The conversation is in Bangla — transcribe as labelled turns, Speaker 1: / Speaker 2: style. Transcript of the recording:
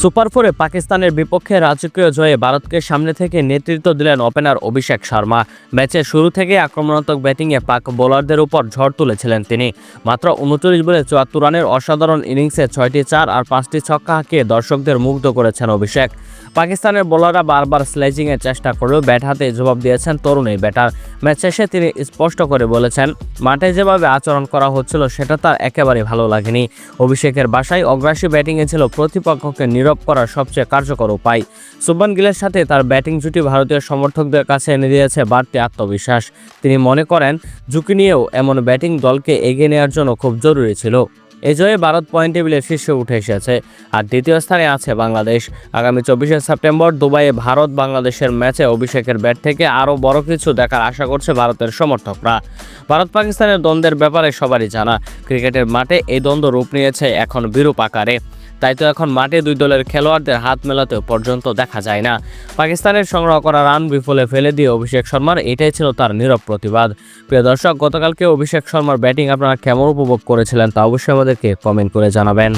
Speaker 1: সুপার ফোরে পাকিস্তানের বিপক্ষে রাজকীয় জয়ে ভারতকে সামনে থেকে নেতৃত্ব দিলেন ওপেনার অভিষেক শর্মা। ম্যাচের শুরু থেকে আক্রমণাত্মক ব্যাটিংয়ে পাক বোলারদের উপর ঝড় তুলেছিলেন তিনি। মাত্র উনচল্লিশ বলে চুয়াত্তর রানের অসাধারণ ইনিংসে ছয়টি চার আর পাঁচটি ছক্কা হাঁকিয়ে দর্শকদের মুগ্ধ করেছেন অভিষেক। পাকিস্তানের বোলাররা বারবার স্লেজিংয়ের চেষ্টা করলেও ব্যাট হাতে জবাব দিয়েছেন তরুণ এই ব্যাটার। ম্যাচ শেষে তিনি স্পষ্ট করে বলেছেন, মাঠে যেভাবে আচরণ করা হচ্ছিল, সেটা তার একেবারে ভালো লাগেনি। অভিষেকের বাসায় অগ্রাসী ব্যাটিংয়ে ছিল প্রতিপক্ষকে নীরব করার সবচেয়ে কার্যকর উপায়। সুবমান গিলের সাথে তার ব্যাটিং জুটি ভারতীয় সমর্থকদের কাছে এনে দিয়েছে বাড়তি আত্মবিশ্বাস। তিনি মনে করেন, ঝুঁকি নিয়েও এমন ব্যাটিং দলকে এগিয়ে নেওয়ার জন্য খুব জরুরি ছিল। এই জয়ে ভারত পয়েন্ট টেবিলের শীর্ষে উঠে এসেছে। আর দ্বিতীয় স্থানে আছে বাংলাদেশ। আগামী চব্বিশে সেপ্টেম্বর দুবাইয়ে ভারত বাংলাদেশের ম্যাচে অভিষেকের ব্যাট থেকে আরও বড় কিছু দেখার আশা করছে ভারতের সমর্থকরা। ভারত পাকিস্তানের দ্বন্দ্বের ব্যাপারে সবারই জানা, ক্রিকেটের মাঠে এই দ্বন্দ্ব রূপ নিয়েছে এখন বিরূপ আকারে। তাই তো এখন মাঠে দুই দলের খেলোয়াড়দের হাত মেলাতেও পর্যন্ত দেখা যায় না। পাকিস্তানের সংগ্রহ করা রান বিফলে ফেলে দিয়ে অভিষেক শর্মার এটাই ছিল তার নীরব প্রতিবাদ। প্রিয় দর্শক, গতকালকে অভিষেক শর্মার ব্যাটিং আপনারা কেমন উপভোগ করেছিলেন তা অবশ্যই আমাদেরকে কমেন্ট করে জানাবেন।